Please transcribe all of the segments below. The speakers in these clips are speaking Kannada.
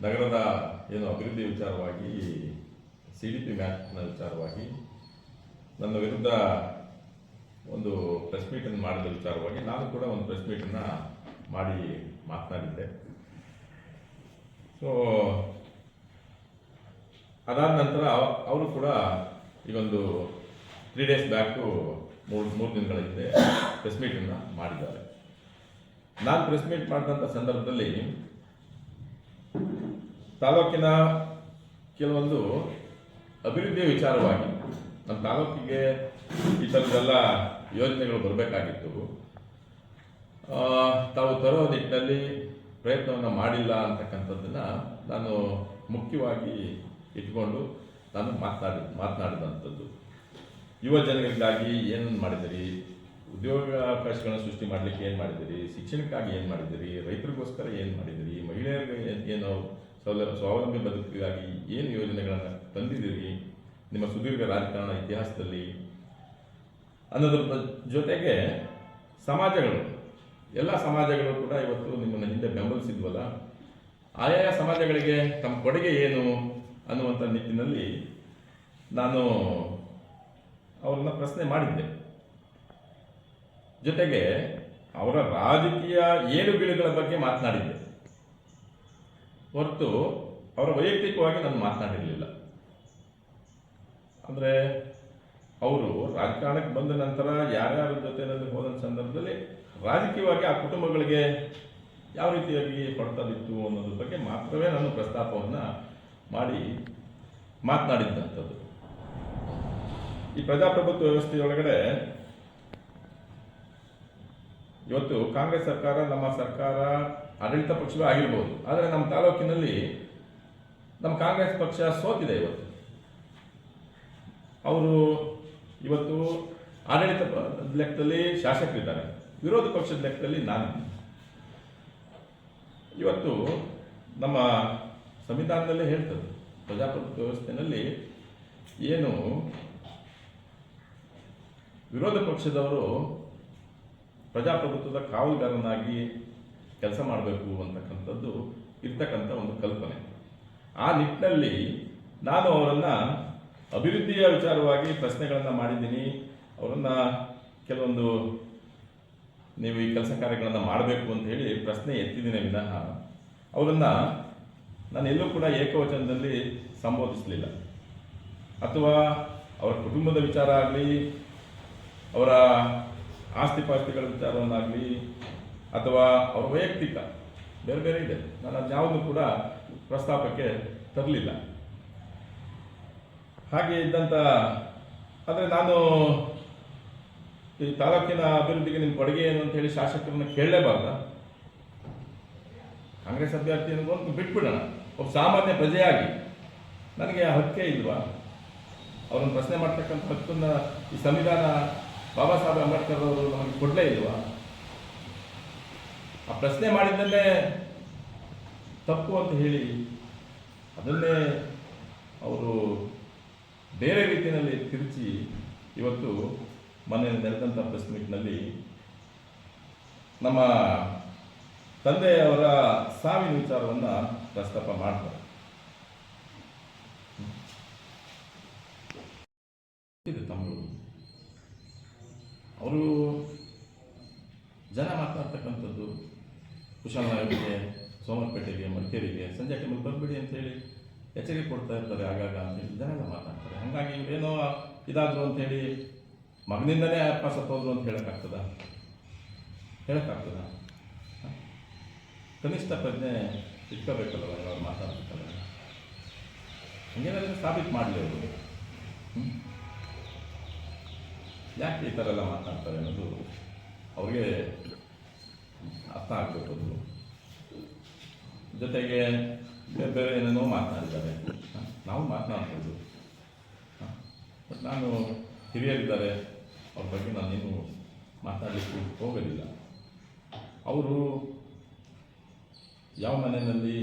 ನಗರದ ಏನು ಅಭಿವೃದ್ಧಿ ವಿಚಾರವಾಗಿ ಸಿ ಡಿ ಪಿ ಮ್ಯಾಚ್ನ ವಿಚಾರವಾಗಿ, ನನ್ನ ವಿರುದ್ಧ ಒಂದು ಪ್ರೆಸ್ ಮೀಟನ್ನು ಮಾಡಿದ ವಿಚಾರವಾಗಿ ನಾನು ಕೂಡ ಒಂದು ಪ್ರೆಸ್ ಮೀಟನ್ನು ಮಾಡಿ ಮಾತನಾಡಿದ್ದೆ. ಸೊ ಅದಾದ ನಂತರ ಅವ- ಅವರು ಕೂಡ ಈಗೊಂದು ತ್ರೀ ಡೇಸ್ ಬ್ಯಾಕು ಮೂರು ಮೂರು ದಿನಗಳ ಹಿಂದೆ ಪ್ರೆಸ್ ಮೀಟನ್ನು ಮಾಡಿದ್ದಾರೆ. ನಾನು ಪ್ರೆಸ್ ಮೀಟ್ ಮಾಡಿದಂಥ ಸಂದರ್ಭದಲ್ಲಿ ತಾಲೂಕಿನ ಕೆಲವೊಂದು ಅಭಿವೃದ್ಧಿಯ ವಿಚಾರವಾಗಿ ನಮ್ಮ ತಾಲೂಕಿಗೆ ಈ ಥರದ್ದೆಲ್ಲ ಯೋಜನೆಗಳು ಬರಬೇಕಾಗಿತ್ತು. ತಾವು ತರೋ ನಿಟ್ಟಿನಲ್ಲಿ ಪ್ರಯತ್ನವನ್ನು ಮಾಡಿಲ್ಲ ಅಂತಕ್ಕಂಥದ್ದನ್ನು ನಾನು ಮುಖ್ಯವಾಗಿ ಇಟ್ಕೊಂಡು ನಾನು ಮಾತನಾಡಿ, ಮಾತನಾಡಿದಂಥದ್ದು. ಯುವ ಜನರಿಗಾಗಿ ಏನು ಮಾಡಿದಿರಿ ಉದ್ಯೋಗಾವಕಾಶಗಳನ್ನು ಸೃಷ್ಟಿ ಮಾಡಲಿಕ್ಕೆ ಏನು ಮಾಡಿದಿರಿ ಶಿಕ್ಷಣಕ್ಕಾಗಿ ಏನು ಮಾಡಿದಿರಿ ರೈತರಿಗೋಸ್ಕರ ಏನು ಮಾಡಿದಿರಿ ಮಹಿಳೆಯರಿಗೆ ಏನು ಸೌಲ, ಸ್ವಾವಲಂಬಿ ಬದುಕಿಗಾಗಿ ಏನು ಯೋಜನೆಗಳನ್ನು ತಂದಿದ್ದೀರಿ? ನಿಮ್ಮ ಸುದೀರ್ಘ ರಾಜಕಾರಣ ಇತಿಹಾಸದಲ್ಲಿ. ಅನ್ನೋದ್ರ ಜೊತೆಗೆ ಸಮಾಜಗಳು. ಎಲ್ಲ ಸಮಾಜಗಳು ಕೂಡ ಇವತ್ತು ನಿಮ್ಮನ್ನು ಹಿಂದೆ ಬೆಂಬಲಿಸಿದ್ವಲ್ಲ? ಆಯಾ ಸಮಾಜಗಳಿಗೆ ತಮ್ಮ ಕೊಡುಗೆ ಏನು ಅನ್ನುವಂಥ ನಿಟ್ಟಿನಲ್ಲಿ ನಾನು ಅವ್ರನ್ನ ಪ್ರಶ್ನೆ ಮಾಡಿದ್ದೆ. ಜೊತೆಗೆ ಅವರ ರಾಜಕೀಯ ಏಳುಬೀಳುಗಳ ಬಗ್ಗೆ ಮಾತನಾಡಿದ್ದೆ. ಹೊರತು ಅವರ ವೈಯಕ್ತಿಕವಾಗಿ ನಾನು ಮಾತನಾಡಿರಲಿಲ್ಲ. ಅಂದರೆ ಅವರು ರಾಜಕಾರಣಕ್ಕೆ ಬಂದ ನಂತರ ಯಾರ್ಯಾರ ಜೊತೆಯಲ್ಲಿ ಹೋದ ಸಂದರ್ಭದಲ್ಲಿ ರಾಜಕೀಯವಾಗಿ ಆ ಕುಟುಂಬಗಳಿಗೆ ಯಾವ ರೀತಿಯಾಗಿ ಹೊಡೆತದಿತ್ತು ಅನ್ನೋದ್ರ ಬಗ್ಗೆ ಮಾತ್ರವೇ ನಾನು ಪ್ರಸ್ತಾಪವನ್ನು ಮಾಡಿ ಮಾತನಾಡಿದ್ದಂಥದ್ದು. ಈ ಪ್ರಜಾಪ್ರಭುತ್ವ ವ್ಯವಸ್ಥೆಯೊಳಗಡೆ ಇವತ್ತು ಕಾಂಗ್ರೆಸ್ ಸರ್ಕಾರ, ನಮ್ಮ ಸರ್ಕಾರ ಆಡಳಿತ ಪಕ್ಷವೇ ಆಗಿರ್ಬೋದು. ಆದರೆ ನಮ್ಮ ತಾಲೂಕಿನಲ್ಲಿ ನಮ್ಮ ಕಾಂಗ್ರೆಸ್ ಪಕ್ಷ ಸೋತಿದೆ ಇವತ್ತು. ಅವರು ಇವತ್ತು ಆಡಳಿತ ಲೆಕ್ಕದಲ್ಲಿ ಶಾಸಕರಿದ್ದಾರೆ. ವಿರೋಧ ಪಕ್ಷದ ಲೆಕ್ಕದಲ್ಲಿ ನಾನು. ಇವತ್ತು ನಮ್ಮ ಸಂವಿಧಾನದಲ್ಲೇ ಹೇಳ್ತದೆ, ಪ್ರಜಾಪ್ರಭುತ್ವ ವ್ಯವಸ್ಥೆಯಲ್ಲಿ ಏನು ವಿರೋಧ ಪಕ್ಷದವರು ಪ್ರಜಾಪ್ರಭುತ್ವದ ಕಾವಲುಗಾರನಾಗಿ ಕೆಲಸ ಮಾಡಬೇಕು ಅಂತಕ್ಕಂಥದ್ದು ಇರ್ತಕ್ಕಂಥ ಒಂದು ಕಲ್ಪನೆ. ಆ ನಿಟ್ಟಿನಲ್ಲಿ ನಾನು ಅವರನ್ನು ಅಭಿವೃದ್ಧಿಯ ವಿಚಾರವಾಗಿ ಪ್ರಶ್ನೆಗಳನ್ನು ಮಾಡಿದ್ದೀನಿ. ಅವರನ್ನು ಕೆಲವೊಂದು ನೀವು ಈ ಕೆಲಸ ಕಾರ್ಯಗಳನ್ನು ಮಾಡಬೇಕು ಅಂತ ಹೇಳಿ ಪ್ರಶ್ನೆ ಎತ್ತಿದ್ದೀನಿ ವಿನಃ. ಅವರನ್ನು ನಾನು ಎಲ್ಲೂ ಕೂಡ ಏಕವಚನದಲ್ಲಿ ಸಂಬೋಧಿಸಲಿಲ್ಲ. ಅಥವಾ ಅವರ ಕುಟುಂಬದ ವಿಚಾರ ಆಗಲಿ, ಅವರ ಆಸ್ತಿ ಪಾಸ್ತಿಗಳ ವಿಚಾರವನ್ನಾಗಲಿ ಅಥವಾ ಅವ್ರ ವೈಯಕ್ತಿಕ, ಬೇರೆ ಬೇರೆ ಇದೆ. ನಾನು ಯಾವುದು ಕೂಡ ಪ್ರಸ್ತಾಪಕ್ಕೆ ತರಲಿಲ್ಲ. ಹಾಗೆ ಇದ್ದಂಥ ಅಂದರೆ ನಾನು ಈ ತಾಲೂಕಿನ ಅಭಿವೃದ್ಧಿಗೆ ನಿಮ್ಮ ಕೊಡುಗೆ ಏನು ಅಂತ ಹೇಳಿ ಶಾಸಕರನ್ನ ಕೇಳಲೇಬಾರ್ದ. ಕಾಂಗ್ರೆಸ್ ಅಭ್ಯರ್ಥಿ ಅನ್ನೋದು ಬಿಟ್ಬಿಡೋಣ. ಒಬ್ಬ ಸಾಮಾನ್ಯ ಪ್ರಜೆಯಾಗಿ. ನನಗೆ ಹಕ್ಕೇ ಇಲ್ವಾ? ಅವರನ್ನು ಪ್ರಶ್ನೆ ಮಾಡ್ತಕ್ಕಂಥ ಹಕ್ಕನ್ನ ಈ ಸಂವಿಧಾನ ಬಾಬಾ ಸಾಹೇಬ್ ಅಂಬೇಡ್ಕರ್ ಅವರು ನಮಗೆ ಕೊಡಲೇ ಇಲ್ವಾ? ಆ ಪ್ರಶ್ನೆ ಮಾಡಿದ್ದನ್ನೇ ತಪ್ಪು ಅಂತ ಹೇಳಿ ಅದನ್ನೇ ಅವರು ಬೇರೆ ರೀತಿಯಲ್ಲಿ ತಿರುಚಿ ಇವತ್ತು ಮನೆಯಲ್ಲಿ ನಡೆದಂಥ ಪ್ರೆಸ್ ಮೀಟ್ನಲ್ಲಿ ನಮ್ಮ ತಂದೆಯವರ ಸಾವಿನ ವಿಚಾರವನ್ನು ಪ್ರಸ್ತಾಪ ಮಾಡ್ತಾರೆ ಇದು ತಮಿಳು ಅವರು ಜನ ಮಾತನಾಡ್ತಕ್ಕಂಥದ್ದು ಕುಶಾಲನಗರಕ್ಕೆ ಸೋಮನಪೇಟೆಗೆ, ಮಡಿಕೇರಿಗೆ, ಸಂಜೆ ಟೈಮಲ್ಲಿ ಬಂದ್ಬಿಡಿ ಅಂತೇಳಿ ಎಚ್ಚರಿಕೆ ಕೊಡ್ತಾ ಇರ್ತಾರೆ ಆಗಾಗ ಅಂತೇಳಿ ಜನ ಮಾತಾಡ್ತಾರೆ. ಹಾಗಾಗಿ ಏನೋ ಇದಾದ್ರು ಅಂತೇಳಿ ಮಗನಿಂದನೇ ಅಪ್ಪ ಸತ್ತೋದ್ರು ಅಂತ ಹೇಳೋಕ್ಕಾಗ್ತದ? ಹೇಳೋಕ್ಕಾಗ್ತದ? ಕನಿಷ್ಠ ಪ್ರಜ್ಞೆ ಇಟ್ಕೋಬೇಕಲ್ವ ಅವ್ರು ಮಾತಾಡ್ಬೇಕಲ್ಲ? ಹಂಗೇನಾದ್ರೂ ಸ್ಥಾಪಿತ ಮಾಡಲಿ ಅವರು. ಯಾಕೆ ಈ ಥರ ಎಲ್ಲ ಮಾತಾಡ್ತಾರೆ ಅನ್ನೋದು ಅವ್ರಿಗೆ ಅರ್ಥ ಆಗ್ಬಿಟ್ಟು ಜೊತೆಗೆ ಬೇರೆ ಬೇರೆ ಏನೇನೋ ಮಾತನಾಡಿದ್ದಾರೆ. ನಾವು ಮಾತನಾಡ್ಬೋದು. ಬಟ್ ನಾನು ಹಿರಿಯರಿದ್ದಾರೆ, ಅವ್ರ ಬಗ್ಗೆ ನಾನೇನು ಮಾತಾಡಲಿಕ್ಕೆ ಹೋಗೋದಿಲ್ಲ. ಅವರು ಯಾವ ಮನೆಯಲ್ಲಿ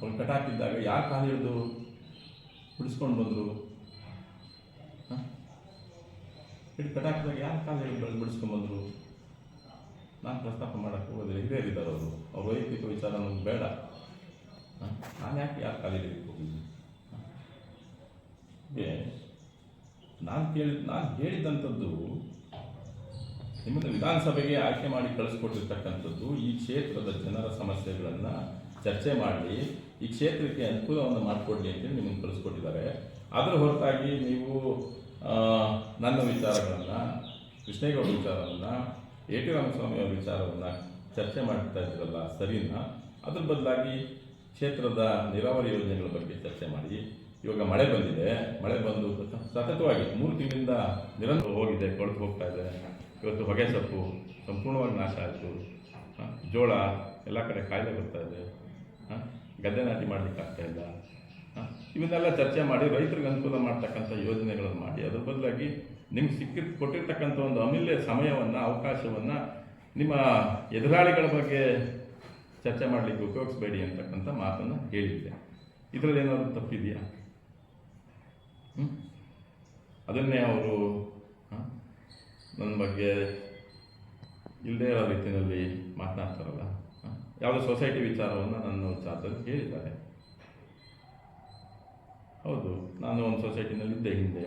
ಅವ್ರು ಕಟಾಕಿದ್ದಾಗ ಯಾರು ಕಾಲು ಹಿಡಿದು ಬಿಡಿಸ್ಕೊಂಡು ಬಂದರು? ಹಿಡಿದು ಕಟಾಕಿದಾಗ ಯಾರು ಕಾಲು ಹಿಡಿದು ಬಿಡಿಸ್ಕೊಂಡ್ಬಂದರು ನಾನು ಪ್ರಸ್ತಾಪ ಮಾಡೋಕ್ಕೆ ಹೋಗೋದಿಲ್ಲ. ಹಿರಿಯರಿದ್ದಾರೆ ಅವರು. ಅವ್ರ ವೈಯಕ್ತಿಕ ವಿಚಾರ ನಮ್ಗೆ ಬೇಡ. ನಾನು ಯಾಕೆ ಯಾರು ಕಾಲಿಗೆ ಹೋಗಿದ್ದೀನಿ ನಾನು ಕೇಳಿದ ನಾನು ಹೇಳಿದಂಥದ್ದು ನಿಮ್ಮನ್ನು ವಿಧಾನಸಭೆಗೆ ಆಯ್ಕೆ ಮಾಡಿ ಕಳಿಸ್ಕೊಟ್ಟಿರ್ತಕ್ಕಂಥದ್ದು ಈ ಕ್ಷೇತ್ರದ ಜನರ ಸಮಸ್ಯೆಗಳನ್ನು ಚರ್ಚೆ ಮಾಡಿ ಈ ಕ್ಷೇತ್ರಕ್ಕೆ ಅನುಕೂಲವನ್ನು ಮಾಡಿಕೊಡ್ಲಿ ಅಂತೇಳಿ ನಿಮ್ಮನ್ನು ಕಳಿಸ್ಕೊಟ್ಟಿದ್ದಾರೆ. ಅದರ ಹೊರತಾಗಿ ನೀವು ನನ್ನ ವಿಚಾರಗಳನ್ನು ಕೃಷ್ಣೇಗೌಡ ವಿಚಾರವನ್ನು ಎ ಟಿ ರಾಮಸ್ವಾಮಿ ಅವರ ವಿಚಾರವನ್ನು ಚರ್ಚೆ ಮಾಡ್ತಾ ಇದ್ರಲ್ಲ, ಸರಿನಾ? ಅದ್ರ ಬದಲಾಗಿ ಕ್ಷೇತ್ರದ ನೀರಾವರಿ ಯೋಜನೆಗಳ ಬಗ್ಗೆ ಚರ್ಚೆ ಮಾಡಿ. ಇವಾಗ ಮಳೆ ಬಂದಿದೆ. ಮಳೆ ಬಂದು ಸತತವಾಗಿ ಮೂರು ತಿಂಗಳಿಂದ ನಿರಂತರ ಹೋಗಿದೆ, ಕೊಳೆತು ಹೋಗ್ತಾ ಇದೆ. ಇವತ್ತು ಹೊಗೆ ಸೊಪ್ಪು ಸಂಪೂರ್ಣವಾಗಿ ನಾಶ ಆಯಿತು. ಜೋಳ ಎಲ್ಲ ಕಡೆ ಕಾಯಿಲೆ ಬರ್ತಾ ಇದೆ? ಗದ್ದೆ ನಾಟಿ ಮಾಡ್ಲಿಕ್ಕೆ ಇಲ್ಲ? ಇವನ್ನೆಲ್ಲ ಚರ್ಚೆ ಮಾಡಿ ರೈತರಿಗೆ ಅನುಕೂಲ ಮಾಡ್ತಕ್ಕಂಥ ಯೋಜನೆಗಳನ್ನು ಮಾಡಿ ಅದ್ರ ಬದಲಾಗಿ ನಿಮ್ಗೆ ಸಿಕ್ಕಿ ಕೊಟ್ಟಿರ್ತಕ್ಕಂಥ ಒಂದು ಅಮೂಲ್ಯ ಸಮಯವನ್ನು, ಅವಕಾಶವನ್ನು ನಿಮ್ಮ ಎದುರಾಳಿಗಳ ಬಗ್ಗೆ ಚರ್ಚೆ ಮಾಡಲಿಕ್ಕೆ ಉಪಯೋಗಿಸಬೇಡಿ ಅಂತಕ್ಕಂಥ ಮಾತನ್ನು ಹೇಳಿದ್ದೆ ಇದರಲ್ಲಿ ಏನಾದರೂ ತಪ್ಪಿದೆಯಾ? ಅದನ್ನೇ ಅವರು ನನ್ನ ಬಗ್ಗೆ ಇಲ್ಲದೇ ಇರೋ ರೀತಿಯಲ್ಲಿ ಮಾತನಾಡ್ತಾರಲ್ಲ? ಯಾವುದೋ ಸೊಸೈಟಿ ವಿಚಾರವನ್ನು ನನ್ನ ವಿಚಾರದಲ್ಲಿ ಹೇಳಿದ್ದಾರೆ ಹೌದು, ನಾನು ಒಂದು ಸೊಸೈಟಿನಲ್ಲಿದ್ದೆ ಹಿಂದೆ.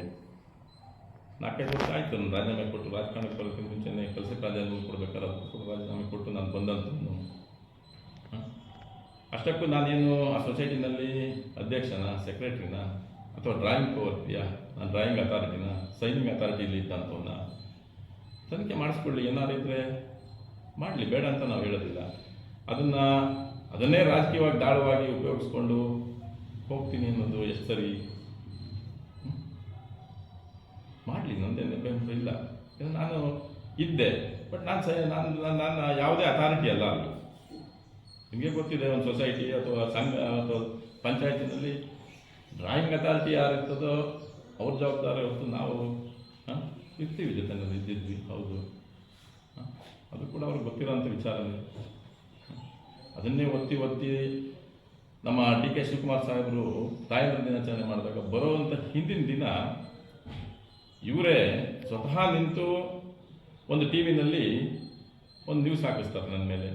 ನಾಲ್ಕೈದು ವರ್ಷ ಆಯಿತು, ನಾನು ರಾಜೀನಾಮೆ ಕೊಟ್ಟು ರಾಜಕಾರಣಕ್ಕೆ ಬರೋದಕ್ಕಿಂತ ಮುಂಚೆನೇ ಕೆಲಸಕ್ಕೆ ರಾಜೀನಾಮೆ ಕೊಡಬೇಕಾದ್ರೆ ಕೂಡ ರಾಜೀನಾಮೆ ಕೊಟ್ಟು ನಾನು ಬಂದಂಥದ್ದು? ಅಷ್ಟಕ್ಕೂ ನಾನೇನು ಆ ಸೊಸೈಟಿನಲ್ಲಿ ಅಧ್ಯಕ್ಷನ, ಸೆಕ್ರೆಟ್ರಿನ, ಅಥವಾ ಡ್ರಾಯಿಂಗ್ ಕೋರ್ತಿಯ ನಾನು ಡ್ರಾಯಿಂಗ್ ಅಥಾರಿಟಿನ ಸೈನಿಂಗ್ ಅಥಾರಿಟಿಲಿ ಇದ್ದಂಥವನ್ನ ತನಿಖೆ ಮಾಡಿಸ್ಕೊಳ್ಳಿ, ಏನಾದ್ರು ಇದ್ದರೆ ಮಾಡಲಿ, ಬೇಡ ಅಂತ ನಾವು ಹೇಳೋದಿಲ್ಲ. ಅದನ್ನು, ಅದನ್ನೇ ರಾಜಕೀಯವಾಗಿ ದಾಳವಾಗಿ ಉಪಯೋಗಿಸ್ಕೊಂಡು ಹೋಗ್ತೀನಿ ಅನ್ನೋದು ಎಷ್ಟು ಸರಿ. ಮಾಡಲಿ ನಂದೇನು ಅಭ್ಯಂತರ ಇಲ್ಲ. ನಾನು ಇದ್ದೆ ಬಟ್ ನಾನು ಸ ನಾನು ನಾನು ಯಾವುದೇ ಅಥಾರಿಟಿ ಅಲ್ಲ ಅಲ್ಲಿ. ನಿಮಗೆ ಗೊತ್ತಿದೆ, ಒಂದು ಸೊಸೈಟಿ ಅಥವಾ ಸಂಘ, ಅಥವಾ ಪಂಚಾಯತಿನಲ್ಲಿ ಡ್ರಾಯಿಂಗ್ ಅಥಾರಿಟಿ ಯಾರಿರ್ತದೋ ಅವ್ರ ಜವಾಬ್ದಾರಿ ಹೊತ್ತು ನಾವು, ಹಾಂ, ಇರ್ತೀವಿ ಜೊತೆನಲ್ಲಿ ಇದ್ದಿದ್ವಿ, ಹೌದು. ಅದು ಕೂಡ ಅವ್ರಿಗೆ ಗೊತ್ತಿರೋಂಥ ವಿಚಾರನೇ? ಅದನ್ನೇ ಒತ್ತಿ ಒತ್ತಿ ನಮ್ಮ ಡಿ ಕೆ ಶಿವಕುಮಾರ್ ಸಾಹೇಬರು ತಾಯಂದ್ರ ದಿನಾಚರಣೆ ಮಾಡಿದಾಗ ಬರುವಂಥ ಹಿಂದಿನ ದಿನ ಇವರೇ ಸ್ವತಃ ನಿಂತು ಒಂದು ಟಿ ವಿನಲ್ಲಿ ಒಂದು ನ್ಯೂಸ್ ಹಾಕಿಸ್ತಾರೆ ನನ್ನ ಮೇಲೆ.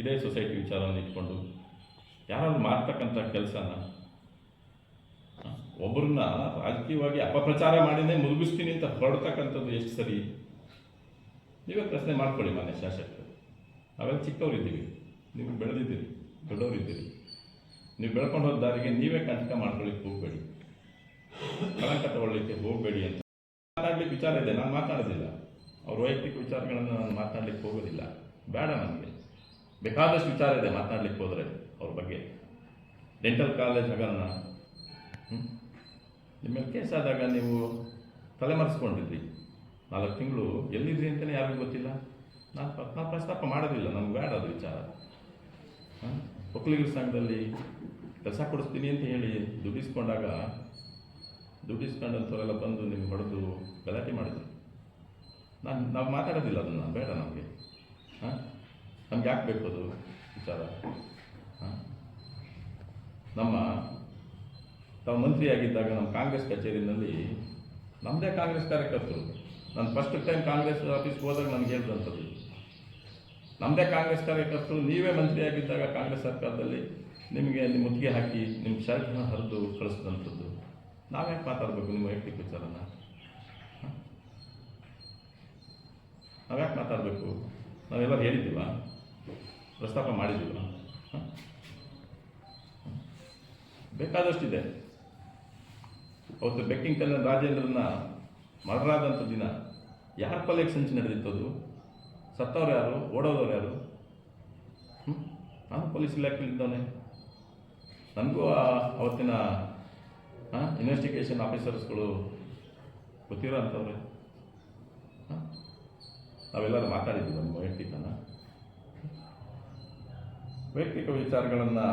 ಇದೇ ಸೊಸೈಟಿ ವಿಚಾರವನ್ನು ಇಟ್ಕೊಂಡು. ಯಾರಾದ್ರು ಮಾಡ್ತಕ್ಕಂಥ ಕೆಲಸನ ಒಬ್ಬರನ್ನ ರಾಜಕೀಯವಾಗಿ ಅಪಪ್ರಚಾರ ಮಾಡಿನೇ ಮುಳುಗಿಸ್ತೀನಿ ಅಂತ ಹೊರಡ್ತಕ್ಕಂಥದ್ದು ಎಷ್ಟು ಸರಿ? ನೀವೇ ಪ್ರಶ್ನೆ ಮಾಡ್ಕೊಳ್ಳಿ ಮಾನ್ಯ ಶಾಸಕರು. ನಾವೆಲ್ಲ ಚಿಕ್ಕವರಿದ್ದೀವಿ. ನೀವು ಬೆಳೆದಿದ್ದೀರಿ, ದೊಡ್ಡವರಿದ್ದೀರಿ. ನೀವು ಬೆಳ್ಕೊಂಡು ಹೋದ ದಾರಿಗೆ ನೀವೇ ಕಂಟಕ ಮಾಡ್ಕೊಳ್ಳಿಕ್ಕೆ ಹೋಗಬೇಡಿ. ಕಳಂಕ ತಗೊಳ್ಳಿಕ್ಕೆ ಹೋಗಬೇಡಿ ಅಂತ. ಮಾತಾಡ್ಲಿಕ್ಕೆ ವಿಚಾರ ಇದೆ, ನಾನು ಮಾತಾಡೋದಿಲ್ಲ. ಅವ್ರ ವೈಯಕ್ತಿಕ ವಿಚಾರಗಳನ್ನು ನಾನು ಮಾತಾಡ್ಲಿಕ್ಕೆ ಹೋಗೋದಿಲ್ಲ. ಬೇಡ ನನಗೆ ಬೇಕಾದಷ್ಟು ವಿಚಾರ ಇದೆ ಮಾತನಾಡ್ಲಿಕ್ಕೆ ಹೋದರೆ ಅವ್ರ ಬಗ್ಗೆ. ಡೆಂಟಲ್ ಕಾಲೇಜ್ ಹಗರಣ? ನಿಮ್ಮ ಕೇಸ್ ಆದಾಗ ನೀವು ತಲೆಮರೆಸ್ಕೊಂಡಿದ್ರಿ ನಾಲ್ಕು ತಿಂಗಳು ಎಲ್ಲಿದ್ರಿ ಅಂತಲೇ ಯಾರಿಗೂ ಗೊತ್ತಿಲ್ಲ. ನಾನು ನಾನು ಪ್ರಸ್ತಾಪ ಮಾಡೋದಿಲ್ಲ, ನಮ್ಗೆ ಬೇಡ ಅದು ವಿಚಾರ. ಒಕ್ಕಲಿಗರ ಸಂಘದಲ್ಲಿ ಕೆಲಸ ಕೊಡಿಸ್ತೀನಿ ಅಂತ ಹೇಳಿ ದುಡ್ಡಿಸ್ಕೊಂಡಾಗ ದುಡ್ಡಿಸ್ಕೊಂಡಂಥವರೆಲ್ಲ ಬಂದು ನಿಮ್ಗೆ ಹೊಡೆದು ಗಲಾಟೆ ಮಾಡಿದ್ರು. ನಾನು, ನಾವು ಮಾತಾಡೋದಿಲ್ಲ ಅದನ್ನು, ಬೇಡ ನಮಗೆ. ಹಾಂ? ನಮ್ಗೆ ಯಾಕೆ ಬೇಕು ಅದು ವಿಚಾರ? ಹಾಂ? ನಮ್ಮ, ತಾವು ಮಂತ್ರಿಯಾಗಿದ್ದಾಗ ನಮ್ಮ ಕಾಂಗ್ರೆಸ್ ಕಚೇರಿನಲ್ಲಿ ನಮ್ಮದೇ ಕಾಂಗ್ರೆಸ್ ಕಾರ್ಯಕರ್ತರು. ನಾನು ಫಸ್ಟ್ ಟೈಮ್ ಕಾಂಗ್ರೆಸ್ ಆಫೀಸ್ಗೆ ಹೋದಾಗ ನನಗೆ ಹೇಳಿದಂಥದ್ದು ನಮ್ಮದೇ ಕಾಂಗ್ರೆಸ್ ಕಾರ್ಯಕರ್ತರು, ನೀವೇ ಮಂತ್ರಿಯಾಗಿದ್ದಾಗ ಕಾಂಗ್ರೆಸ್ ಸರ್ಕಾರದಲ್ಲಿ ನಿಮಗೆ ಅಲ್ಲಿ ಮುತ್ತಿಗೆ ಹಾಕಿ ನಿಮ್ಮ ಶರ್ಟ್ನ ಹರಿದು ಕಳಿಸಿದಂಥದ್ದು. ನಾವ್ಯಾಕೆ ಮಾತಾಡಬೇಕು ನಿಮ್ಮ ವೈಯಕ್ತಿಕ ವಿಚಾರನ? ನಾವ್ಯಾಕೆ ಮಾತಾಡಬೇಕು? ನಾವೆಲ್ಲ ಹೇಳಿದ್ದೀವ? ಪ್ರಸ್ತಾಪ ಮಾಡಿದ್ದೀವ? ಬೇಕಾದಷ್ಟಿದೆ. ಅವತ್ತು ಬೆಕ್ಕಿಂಗ್ ಕಲ್ಲ ರಾಜೇಂದ್ರನ ಮರಳಾದಂಥ ದಿನ ಯಾರ ಕೊಲೆಗೆ ಸಂಚು ಅದು ಸತ್ತವ್ರು ಯಾರು? ಓಡೋದವ್ರು ಯಾರು? ಹ್ಞೂ ನಾನು ಪೊಲೀಸ್ ಇಲಾಖೆಯಲ್ಲಿದ್ದವನೇ. ನನಗೂ ಅವತ್ತಿನ ಇನ್ವೆಸ್ಟಿಗೇಷನ್ ಆಫೀಸರ್ಸ್ಗಳು ಗೊತ್ತಿರೋ ಅಂಥವ್ರೆ? ನಾವೆಲ್ಲರೂ ಮಾತಾಡಿದ್ದೀವಿ ನಮ್ಮ ವೈಯಕ್ತಿಕನ ವೈಯಕ್ತಿಕ ವಿಚಾರಗಳನ್ನು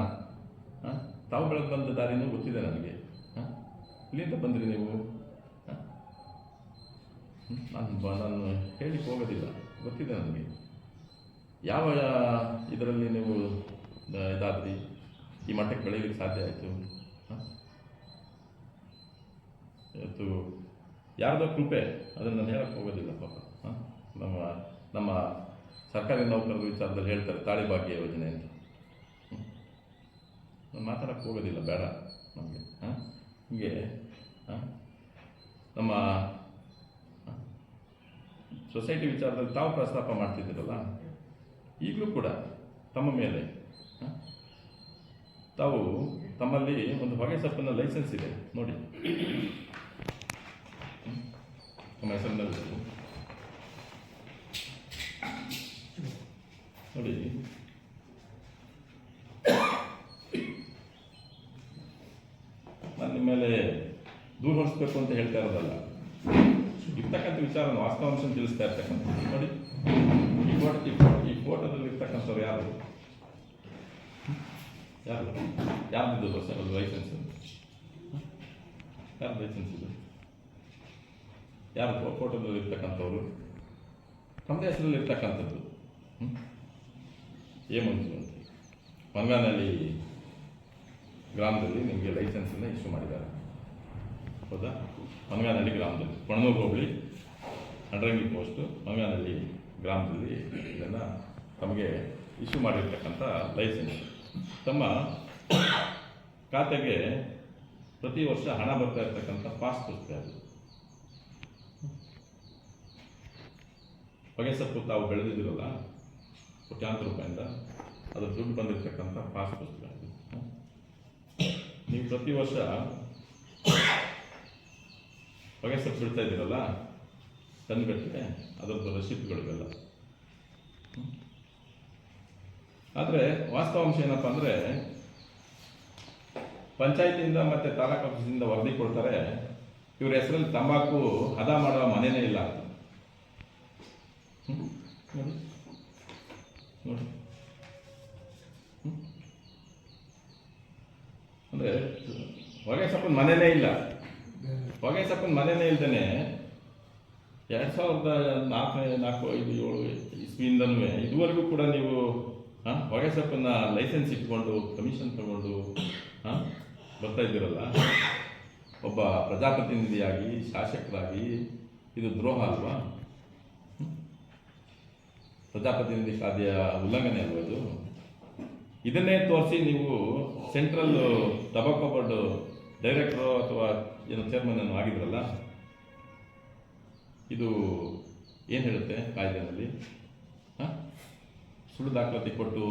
ತಾವು ಬೆಳೆದು ಬಂದ ದಾರಿನೂ ಗೊತ್ತಿದೆ ನನಗೆ? ಇಲ್ಲಿಂದ ಬಂದಿರಿ ನೀವು? ನಾನು ಬ, ನಾನು ಹೇಳಿಕ್ಕೆ ಹೋಗೋದಿಲ್ಲ ಗೊತ್ತಿದೆ ನನಗೆ ಯಾವ ಇದರಲ್ಲಿ ನೀವು ಇದಾದ್ರಿ ಈ ಮಟ್ಟಕ್ಕೆ ಬೆಳೀಲಿಕ್ಕೆ ಸಾಧ್ಯ ಆಯಿತು. ಇವತ್ತು ಯಾರ್ದೋ ಕೃಪೆ, ಅದನ್ನು ನಾನು ಹೇಳಕ್ಕೆ ಹೋಗೋದಿಲ್ಲ ಪಾಪ? ನಮ್ಮ ನಮ್ಮ ಸರ್ಕಾರಿ ನೌಕರರ ವಿಚಾರದಲ್ಲಿ ಹೇಳ್ತಾರೆ ತಾಳಿಭಾಗ್ಯ ಯೋಜನೆ ಅಂತ. ನಾನು ಮಾತಾಡೋಕ್ಕೆ ಹೋಗೋದಿಲ್ಲ, ಬೇಡ ನಮಗೆ. ಹಾಂ? ಹೀಗೆ ನಮ್ಮ ಸೊಸೈಟಿ ವಿಚಾರದಲ್ಲಿ ತಾವು ಪ್ರಸ್ತಾಪ ಮಾಡ್ತಿದ್ದೀರಲ್ಲ? ಈಗಲೂ ಕೂಡ ತಮ್ಮ ಮೇಲೆ? ತಾವು ತಮ್ಮಲ್ಲಿ ಒಂದು ಹೊಗೆ ಸೊಪ್ಪಿನ ಲೈಸೆನ್ಸ್ ಇದೆ ನೋಡಿ? ನಮ್ಮ ಹೆಸರಿನಲ್ಲಿ ನೋಡಿ ನಾನು ನಿಮ್ಮ ಮೇಲೆ ದೂರ ಹೊರಿಸ್ಬೇಕು ಅಂತ ಹೇಳ್ತಾ ಇರೋದಲ್ಲ ಇರ್ತಕ್ಕಂಥ ವಿಚಾರ ವಾಸ್ತವಾಂಶ ತಿಳಿಸ್ತಾ ಇರ್ತಕ್ಕಂಥ ನೋಡಿ ಈ ಫೋಟೋ ಈ ಫೋಟೋದಲ್ಲಿ ಇರ್ತಕ್ಕಂಥವ್ರು ಯಾರು ಯಾರು? ಯಾರ್ದು ಸರ್? ಅದು ಲೈಸೆನ್ಸ್ ಯಾರು ಲೈಸೆನ್ಸ್ ಇದೆ? ಯಾರು ಫೋಟೋದಲ್ಲಿ ಇರ್ತಕ್ಕಂಥವ್ರು? ತಮ್ಮದೇ ಹೆಸರಲ್ಲಿ ಇರ್ತಕ್ಕಂಥದ್ದು. ಹ್ಮ್? ಏ ಮಂಜು ಅಂತ? ಮನ್ಗಾನಲ್ಲಿ ಗ್ರಾಮದಲ್ಲಿ ನಿಮಗೆ ಲೈಸೆನ್ಸನ್ನು ಇಶ್ಯೂ ಮಾಡಿದ್ದಾರೆ. ಹೌದಾ? ಮಂಗಾನಹಳ್ಳಿ ಗ್ರಾಮದಲ್ಲಿ. ಪಣನೂರು ಹೋಬಳಿ, ಅಂಡ್ರಂಗಿ ಪೋಸ್ಟು ಮಂಗಾನಹಳ್ಳಿ ಗ್ರಾಮದಲ್ಲಿ ಇದನ್ನು ತಮಗೆ ಇಶ್ಯೂ ಮಾಡಿರ್ತಕ್ಕಂಥ ಲೈಸೆನ್ಸ್ ತಮ್ಮ ಖಾತೆಗೆ ಪ್ರತಿ ವರ್ಷ ಹಣ ಬರ್ತಾ ಇರ್ತಕ್ಕಂಥ ಪಾಸ್ ಪುಸ್ತಕ ಅದು. ಹೊಗೆ ಸೊಪ್ಪು ತಾವು ಬೆಳೆದಿದ್ದೀರಲ್ಲ, ಕೋಟ್ಯಾಂತರ ರೂಪಾಯಿಂದ ಅದು ದುಡ್ಡು ಬಂದಿರತಕ್ಕಂಥ ಪಾಸ್ ಪುಸ್ತಕ ನೀವು ಪ್ರತಿ ವರ್ಷ ಹೊಗೆ ಸೊಪ್ಪು ಬಿಡ್ತಾ ಇದ್ದೀರಲ್ಲ ತಂದುಗಟ್ಟಲೆ ಅದರದ್ದು ರಸೀಪ್ಗಳಿವೆಲ್ಲ ಆದರೆ ವಾಸ್ತವಾಂಶ ಏನಪ್ಪ ಅಂದರೆ ಪಂಚಾಯತಿಯಿಂದ ಮತ್ತು ತಾಲೂಕು ಆಫೀಸಿಂದ ವರದಿ ಕೊಡ್ತಾರೆ. ಇವ್ರ ಹೆಸರಲ್ಲಿ ತಂಬಾಕು ಹದ ಮಾಡೋ ಮನೆಯೇ ಇಲ್ಲ. ಅಂತ? ನೋಡಿ. ಅಂದ್ರೆ ಹೊಗೆ ಸಪ್ಪನ ಮನೆಯೇ ಇಲ್ಲ. ಹೊಗೆ ಸಪ್ಪನ ಮನೆಯೇ ಇಲ್ದೇನೆ ಎರಡು ಸಾವಿರದ ನಾಲ್ಕನೇ ನಾಲ್ಕು ಐದು ಏಳು ಇಸ್ವಿಯಿಂದನೂ ಇದುವರೆಗೂ ಕೂಡ ನೀವು ಹೊಗೆ ಲೈಸೆನ್ಸ್ ಇಟ್ಕೊಂಡು ಕಮಿಷನ್ ತಗೊಂಡು ಬರ್ತಾ ಇದ್ದೀರಲ್ಲ? ಒಬ್ಬ ಪ್ರಜಾಪ್ರತಿನಿಧಿಯಾಗಿ, ಶಾಸಕರಾಗಿ, ಇದು ದ್ರೋಹ ಅಲ್ವಾ? ಪ್ರಜಾಪ್ರತಿನಿಧಿ ಕಾಯ್ದೆಯ ಉಲ್ಲಂಘನೆ ಅಲ್ವಾ ಇದು? ಇದನ್ನೇ ತೋರಿಸಿ ನೀವು ಸೆಂಟ್ರಲ್ ಟಬಾಕೋ ಬೋರ್ಡ್ ಡೈರೆಕ್ಟ್ರು ಅಥವಾ ಏನು ಚೇರ್ಮನ್ ಅನ್ನು ಆಗಿದ್ರಲ್ಲ? ಇದು ಏನು ಹೇಳುತ್ತೆ ಕಾಯ್ದೆನಲ್ಲಿ? ಹಾಂ? ಸುಳ್ಳು ದಾಖಲಾತಿ ಕೊಟ್ಟು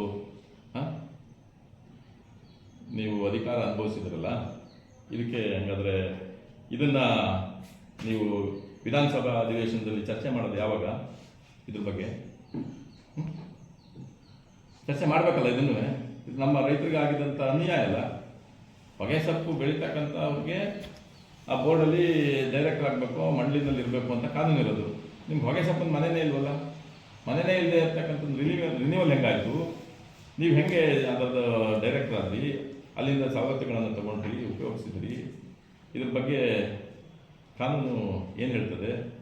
ನೀವು ಅಧಿಕಾರ ಅನುಭವಿಸಿದ್ರಲ್ಲ, ಇದಕ್ಕೆ ಹಂಗಾದ್ರೆ ಇದನ್ನ ನೀವು ವಿಧಾನಸಭಾ ಅಧಿವೇಶನದಲ್ಲಿ ಚರ್ಚೆ ಮಾಡೋದು ಯಾವಾಗ? ಇದ್ರ ಬಗ್ಗೆ. ಚರ್ಚೆ ಮಾಡಬೇಕಲ್ಲ ಇದನ್ನು? ಇದು ನಮ್ಮ ರೈತರಿಗೆ ಆಗಿದಂತ ಅನ್ಯಾಯ ಅಲ್ಲ. ಹೊಗೆ ಸೊಪ್ಪು ಬೆಳೀತಕ್ಕಂಥ ಅವ್ರಿಗೆ ಆ ಬೋರ್ಡಲ್ಲಿ ಡೈರೆಕ್ಟರ್ ಆಗಬೇಕು ಮಂಡಳಿನಲ್ಲಿ ಇರಬೇಕು ಅಂತ ಕಾನೂನು ಇರೋದು ನಿಮ್ಗೆ ಹೊಗೆ ಸೊಪ್ಪಿನ ಮನೆಯೇ ಇಲ್ವಲ್ಲ? ಮನೆಯೇ ಇಲ್ಲದೆ ಇರ್ತಕ್ಕಂಥ ರಿನಿವಲ್ ರಿನಿವಲ್ ಹೆಂಗಾಯಿತು? ನೀವು ಹೆಂಗೆ ಅದರದ್ದು ಡೈರೆಕ್ಟರ್ ಆದ್ರಿ? ಅಲ್ಲಿಂದ ಸವಲತ್ತುಗಳನ್ನು ತಗೊಂಡ್ರಿ, ಉಪಯೋಗಿಸಿದ್ರಿ. ಇದ್ರ ಬಗ್ಗೆ ಕಾನೂನು ಏನು ಹೇಳ್ತದೆ?